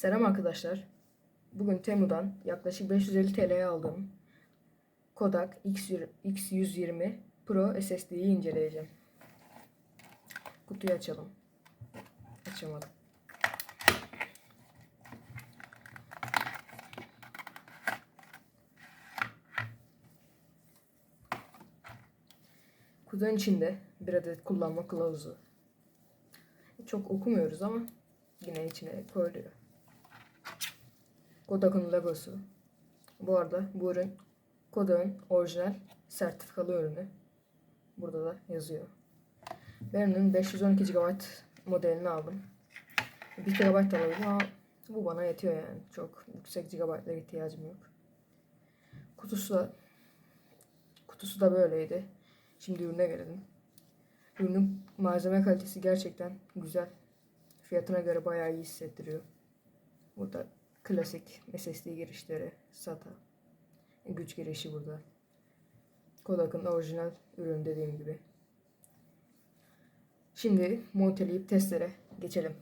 Selam arkadaşlar. Bugün Temu'dan yaklaşık 550 TL'ye aldığım Kodak X100 X120 Pro SSD'yi inceleyeceğim. Kutuyu açalım. Açamadım. Kutunun içinde bir adet kullanma kılavuzu. Çok okumuyoruz ama yine içine koyuluyor. Kodak'ın logosu. Bu arada bu ürün Kodak'ın orijinal sertifikalı ürünü. Burada da yazıyor. Ben ürünün 512 GB modelini aldım. 1 TB alabilirim ama bu bana yetiyor yani. Çok yüksek GB'lara ihtiyacım yok. Kutusu da kutusu da böyleydi. Şimdi ürüne gelelim. Ürünün malzeme kalitesi gerçekten güzel. Fiyatına göre bayağı iyi hissettiriyor. Burada klasik SSD girişleri, SATA. E, güç girişi burada. Kodak'ın orijinal ürün dediğim gibi. Şimdi monteleyip testlere geçelim.